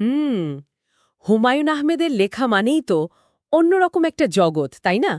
হুম হুমায়ুন আহমেদের লেখা মানেই তো অন্যরকম একটা জগৎ তাই না?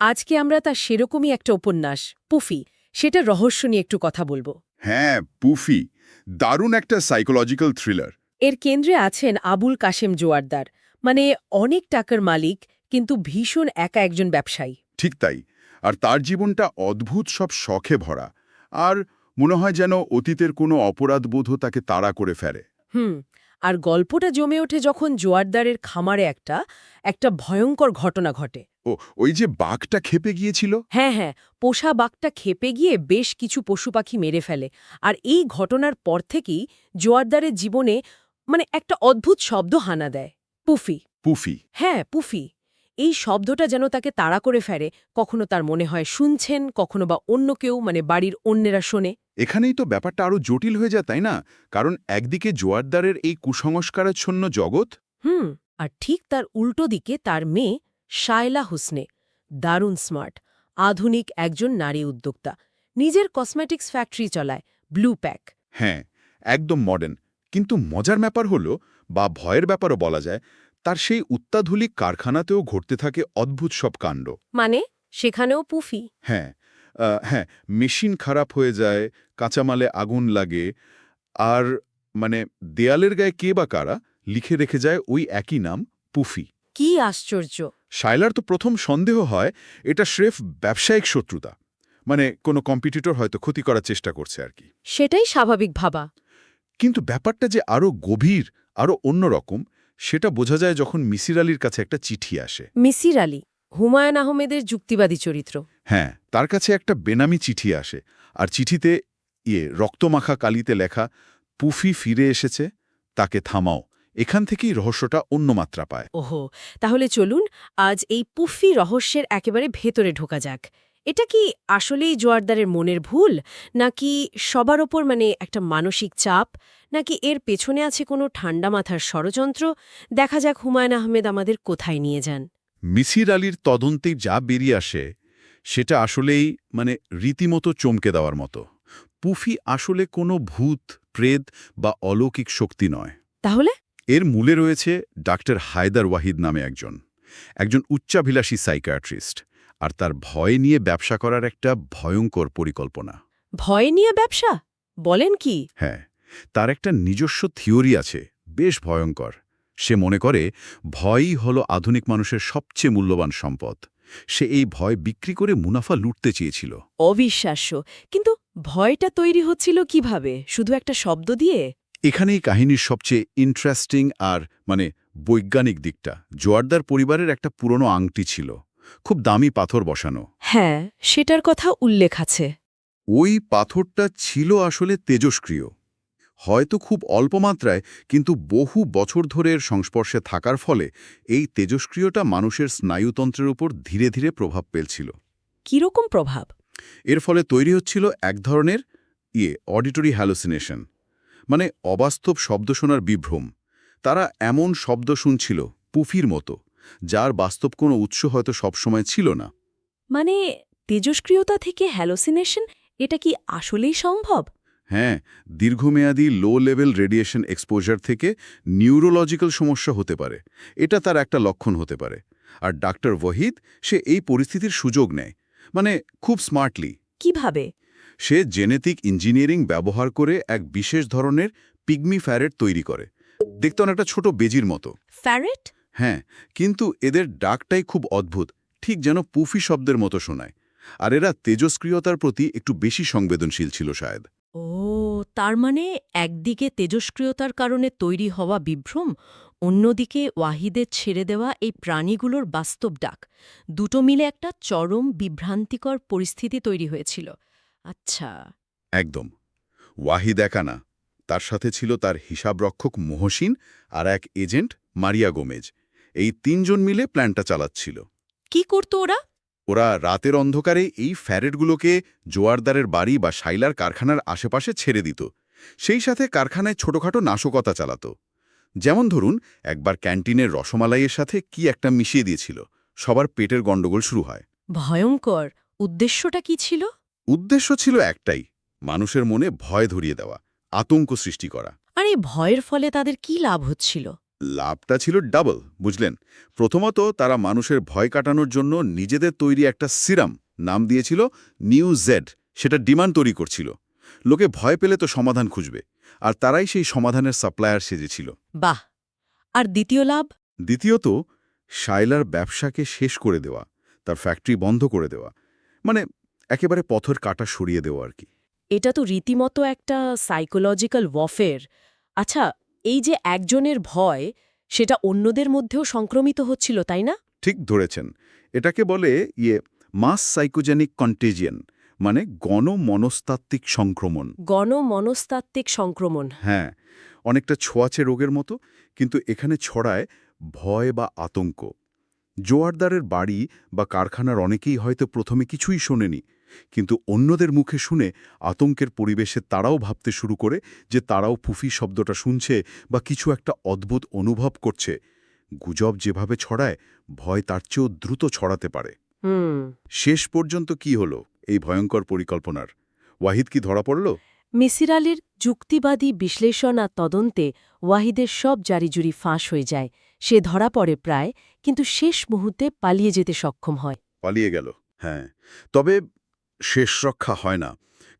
আজকে আমরা তার সেরকমই একটা উপন্যাস পুফি সেটা রহস্য নিয়ে একটু কথা বলব। হ্যাঁ পুফি দারুণ একটা সাইকোলজিক্যাল থ্রিলার এর কেন্দ্রে আছেন আবুল কাশেম জোয়ারদার মানে অনেক টাকার মালিক কিন্তু ভীষণ একা একজন ব্যবসায়ী। ঠিক তাই আর তার জীবনটা অদ্ভুত সব শখে ভরা আর মনে হয় যেন অতীতের কোনো অপরাধবোধও তাকে তাড়া করে ফেরে হুম আর গল্পটা জমে ওঠে যখন জোয়ারদারের খামারে একটা একটা ভয়ঙ্কর ঘটনা ঘটে। ও ওই যে বাঘটা খেপে গিয়েছিল? হ্যাঁ হ্যাঁ পোষা বাঘটা খেপে গিয়ে বেশ কিছু পশু পাখি মেরে ফেলে। আর এই ঘটনার পর থেকেই জোয়ারদারের জীবনে মানে একটা অদ্ভুত শব্দ হানা দেয়। পুফি। পুফি? হ্যাঁ পুফি। এই শব্দটা যেন তাকে তাড়া করে ফেরে কখনো তার মনে হয় শুনছেন কখনো বা অন্য কেউ মানে বাড়ির অন্যেরা শোনে। এখানেই তো ব্যাপারটা আরও জটিল হয়ে যায় তাই না? কারণ একদিকে জোয়ারদারের এই কুসংস্কারাচ্ছন্ন জগৎ। হুম আর ঠিক তার উল্টো দিকে তার মেয়ে শায়লা হুসনে। দারুণ স্মার্ট আধুনিক একজন নারী উদ্যোক্তা। নিজের কসমেটিক্স ফ্যাক্টরি চলায় ব্লু প্যাক। হ্যাঁ একদম মডার্ন কিন্তু মজার ব্যাপার হলো বা ভয়ের ব্যাপারও বলা যায় তার সেই উত্তাধুলিক কারখানাতেও ঘটতে থাকে অদ্ভুত সব কাণ্ড। মানে? সেখানেও পুফি? হ্যাঁ হ্যাঁ মেশিন খারাপ হয়ে যায় কাঁচামালে আগুন লাগে আর মানে দেয়ালের গায়ে কে বা কারা লিখে রেখে যায় ওই একই নাম পুফি। কি আশ্চর্য! শাইলার তো প্রথম সন্দেহ হয় এটা স্রেফ ব্যবসায়িক শত্রুতা। মানে কোনো কম্পিটিটর হয়তো ক্ষতি করার চেষ্টা করছে আর কি। সেটাই স্বাভাবিক ভাবা। কিন্তু ব্যাপারটা যে আরও গভীর আরও অন্যরকম সেটা বোঝা যায় যখন মিসির আলীর কাছে একটা চিঠি আসে। মিসির আলী হুমায়ুন আহমেদের যুক্তিবাদী চরিত্র। হ্যাঁ তার কাছে একটা বেনামি চিঠি আসে আর চিঠিতে ইয়ে রক্তমাখা কালিতে লেখা পুফি ফিরে এসেছে তাকে থামাও। এখান থেকেই রহস্যটা অন্য মাত্রা পায়। ওহো তাহলে চলুন আজ এই পুফি রহস্যের একেবারে ভেতরে ঢোকা যাক। এটা কি আসলেই জোয়ারদারের মনের ভুল? নাকি সবার ওপর মানে একটা মানসিক চাপ? নাকি এর পেছনে আছে কোনো ঠান্ডা মাথার ষড়যন্ত্র? দেখা যাক হুমায়ুন আহমেদ আমাদের কোথায় নিয়ে যান। মিসির আলীর তদন্তে যা বেরিয়ে আসে সেটা আসলেই মানে রীতিমতো চমকে দেওয়ার মতো। পুফি আসলে কোনো ভূত প্রেত বা অলৌকিক শক্তি নয়। তাহলে? এর মূলে রয়েছে ডাক্তার হায়দার ওয়াহিদ নামে একজন। একজন উচ্চাভিলাষী সাইকিয়াট্রিস্ট। আর তার ভয় নিয়ে ব্যবসা করার একটা ভয়ঙ্কর পরিকল্পনা। ভয় নিয়ে ব্যবসা? বলেন কি? হ্যাঁ তার একটা নিজস্ব থিওরি আছে বেশ ভয়ঙ্কর। সে মনে করে ভয়ই হলো আধুনিক মানুষের সবচেয়ে মূল্যবান সম্পদ। সে এই ভয় বিক্রি করে মুনাফা লুটতে চেয়েছিল। অবিশ্বাস্য। কিন্তু ভয়টা তৈরি হচ্ছিল কীভাবে? শুধু একটা শব্দ দিয়ে? এখানেই কাহিনীর সবচেয়ে ইন্টারেস্টিং আর মানে বৈজ্ঞানিক দিকটা। জোয়ারদার পরিবারের একটা পুরনো আংটি ছিল। খুব দামি পাথর বসানো। হ্যাঁ সেটার কথা উল্লেখ আছে। ওই পাথরটা ছিল আসলে তেজস্ক্রিয়। হয়তো খুব অল্প মাত্রায় কিন্তু বহু বছর ধরে এর সংস্পর্শে থাকার ফলে এই তেজস্ক্রিয়টা মানুষের স্নায়ুতন্ত্রের উপর ধীরে ধীরে প্রভাব ফেলছিল। কীরকম প্রভাব? এর ফলে তৈরি হচ্ছিল এক ধরনের ইয়ে অডিটরি হ্যালোসিনেশন মানে অবাস্তব শব্দ শোনার বিভ্রম। তারা এমন শব্দ শুনছিল পুফির মতো। যার বাস্তব কোনো উৎস হয়তো সবসময় ছিল না। মানে তেজস্ক্রিয়তা থেকে হ্যালোসিনেশন এটা কি আসলেই সম্ভব? হ্যাঁ দীর্ঘমেয়াদী লো লেভেল রেডিয়েশন এক্সপোজার থেকে নিউরোলজিক্যাল সমস্যা হতে পারে। এটা তার একটা লক্ষণ হতে পারে। আর ডাক্তার ওয়াহিদ সে এই পরিস্থিতির সুযোগ নেয়। মানে খুব স্মার্টলি কীভাবে? সে জেনেটিক ইঞ্জিনিয়ারিং ব্যবহার করে এক বিশেষ ধরনের পিগমি ফ্যারেট তৈরি করে। দেখতে অনেকটা ছোট বেজির মতো। ফ্যারেট হ্যাঁ কিন্তু এদের ডাকটাই খুব অদ্ভুত ঠিক যেন পুফি শব্দের মতো শোনায়। আর এরা তেজস্ক্রিয়তার প্রতি একটু বেশি সংবেদনশীল ছিল শায়দ। ও তার মানে একদিকে তেজস্ক্রিয়তার কারণে তৈরি হওয়া বিভ্রম অন্যদিকে ওয়াহিদের ছেড়ে দেওয়া এই প্রাণীগুলোর বাস্তব ডাক। দুটো মিলে একটা চরম বিভ্রান্তিকর পরিস্থিতি তৈরি হয়েছিল। আচ্ছা। একদম। ওয়াহিদ একা না তার সাথে ছিল তার হিসাবরক্ষক মহসিন আর এক এজেন্ট মারিয়া গোমেজ। এই তিনজন মিলে প্ল্যানটা চালাচ্ছিল। কি করত ওরা? ওরা রাতের অন্ধকারে এই ফ্যারেটগুলোকে জোয়ারদারের বাড়ি বা শাইলার কারখানার আশেপাশে ছেড়ে দিত। সেই সাথে কারখানায় ছোটখাটো নাশকতা চালাত। যেমন ধরুন একবার ক্যান্টিনের রসমালাইয়ের সাথে কি একটা মিশিয়ে দিয়েছিল। সবার পেটের গণ্ডগোল শুরু হয়। ভয়ঙ্কর। উদ্দেশ্যটা কি ছিল? উদ্দেশ্য ছিল একটাই মানুষের মনে ভয় ধরিয়ে দেওয়া আতঙ্ক সৃষ্টি করা। আর এই ভয়ের ফলে তাদের কি লাভ হচ্ছিল? লাভটা ছিল ডাবল বুঝলেন? প্রথমত তারা মানুষের ভয় কাটানোর জন্য নিজেদের তৈরি একটা সিরাম নাম দিয়েছিল নিউ জেড সেটা ডিমান্ড তৈরি করছিল। লোকে ভয় পেলে তো সমাধান খুঁজবে আর তারাই সেই সমাধানের সাপ্লায়ার সেজেছিল। বাহ! আর দ্বিতীয় লাভ? দ্বিতীয়ত শাইলার ব্যবসাকে শেষ করে দেওয়া তার ফ্যাক্টরি বন্ধ করে দেওয়া মানে একেবারে পথর কাটা সরিয়ে দেওয়া আর কি। এটা তো রীতিমতো একটা সাইকোলজিক্যাল ওয়ফের আচ্ছা এই যে একজনের ভয় সেটা অন্যদের মধ্যেও সংক্রমিত হচ্ছিল তাই না? ঠিক ধরেছেন। এটাকে বলে ইয়ে মাস সাইকোজেনিক কন্টেজিয়ান মানে গণমনস্তাত্ত্বিক সংক্রমণ। গণমনস্তাত্ত্বিক সংক্রমণ। হ্যাঁ অনেকটা ছোঁয়াচে রোগের মতো কিন্তু এখানে ছড়ায় ভয় বা আতঙ্ক। জোয়ারদারের বাড়ি বা কারখানার অনেকেই হয়তো প্রথমে কিছুই শোনেনি কিন্তু অন্যদের মুখে শুনে আতঙ্কের পরিবেশে তারাও ভাবতে শুরু করে যে তারাও ফুফি শব্দটা শুনছে বা কিছু একটা অদ্ভুত অনুভব করছে। গুজব যেভাবে ছড়ায় ভয় তার চেয়েও দ্রুত ছড়াতে পারে। হুম। শেষ পর্যন্ত কি হলো এই ভয়ঙ্কর পরিকল্পনার? ওয়াহিদ কি ধরা পড়ল? মিসির আলীর যুক্তিবাদী বিশ্লেষণ আর তদন্তে ওয়াহিদের সব জারিজুরি ফাঁস হয়ে যায়। সে ধরা পড়ে প্রায় কিন্তু শেষ মুহূর্তে পালিয়ে যেতে সক্ষম হয়। পালিয়ে গেল হ্যাঁ। তবে শেষ রক্ষা হয় না।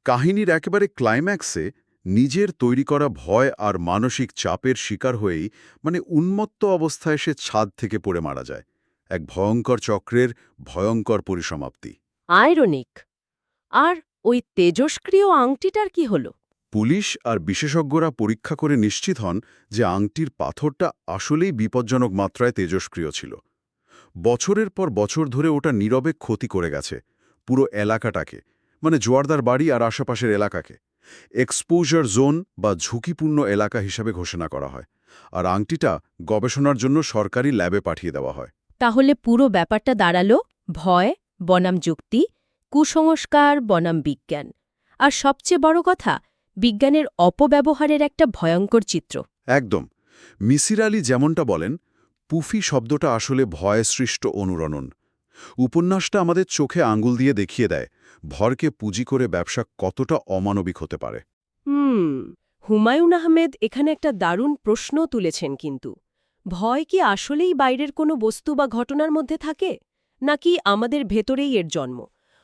কাহিনীর একেবারে ক্লাইম্যাক্সে নিজের তৈরি করা ভয় আর মানসিক চাপের শিকার হয়েই মানে উন্মত্ত অবস্থায় সে ছাদ থেকে পড়ে মারা যায়। এক ভয়ঙ্কর চক্রের ভয়ঙ্কর পরিসমাপ্তি। আয়রনিক আর ওই তেজস্ক্রিয় আংটিটার কি হলো? পুলিশ আর বিশেষজ্ঞরা পরীক্ষা করে নিশ্চিত হন যে আংটির পাথরটা আসলেই বিপজ্জনক মাত্রায় তেজস্ক্রিয় ছিল। বছরের পর বছর ধরে ওটা নীরবে ক্ষতি করে গেছে। পুরো এলাকাটাকে মানে জোয়ারদার বাড়ি আর আশেপাশের এলাকাকে। এক্সপোজার জোন বা ঝুঁকিপূর্ণ এলাকা হিসাবে ঘোষণা করা হয়। আর আংটিটা গবেষণার জন্য সরকারি ল্যাবে পাঠিয়ে দেওয়া হয়। তাহলে পুরো ব্যাপারটা দাঁড়াল ভয় বনাম যুক্তি কুসংস্কার বনাম বিজ্ঞান। আর সবচেয়ে বড় কথা বিজ্ঞানের অপব্যবহারের একটা ভয়ঙ্কর চিত্র। একদম। মিসির আলী যেমনটা বলেন পুফি শব্দটা আসলে ভয় সৃষ্ট অনুরণন। উপন্যাসটা আমাদের চোখে আঙ্গুল দিয়ে দেখিয়ে দেয় ভরকে পুঁজি করে ব্যবসা কতটা অমানবিক হতে পারে। হুম হুমায়ুন আহমেদ এখানে একটা দারুণ প্রশ্ন তুলেছেন কিন্তু। ভয় কি আসলেই বাইরের কোনো বস্তু বা ঘটনার মধ্যে থাকে? নাকি আমাদের ভেতরেই এর জন্ম?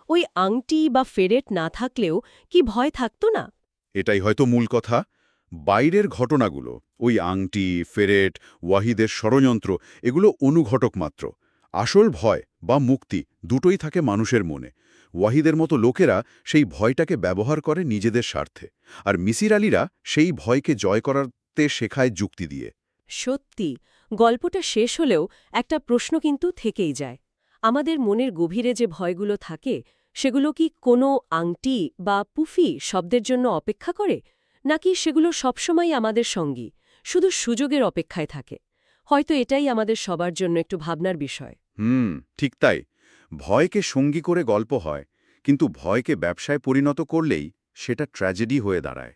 ওই আংটি বা ফেরেট না থাকলেও কি ভয় থাকতো না? এটাই হয়তো মূল কথা। বাইরের ঘটনাগুলো ওই আংটি ফেরেট ওয়াহিদের ষড়যন্ত্র এগুলো অনুঘটক মাত্র। আসল ভয় বা মুক্তি দুটোই থাকে মানুষের মনে। ওয়াহিদের মতো লোকেরা সেই ভয়টাকে ব্যবহার করে নিজেদের স্বার্থে। আর মিসির আলীরা সেই ভয়কে জয় করাতে শেখায় যুক্তি দিয়ে। সত্যি, গল্পটা শেষ হলেও একটা প্রশ্ন কিন্তু থেকেই যায়। আমাদের মনের গভীরে যে ভয়গুলো থাকে, সেগুলো কি কোনো আংটি বা পুফি শব্দের জন্য অপেক্ষা করে? নাকি সেগুলো সবসময় আমাদের সঙ্গী, শুধু সুযোগের অপেক্ষায় থাকে? হয়তো এটাই আমাদের সবার জন্য একটু ভাবনার বিষয়। হুম, ঠিক তাই। ভয়কে সঙ্গী করে গল্প হয়, কিন্তু ভয়কে ব্যবসায় পরিণত করলেই সেটা ট্র্যাজেডি হয়ে দাঁড়ায়।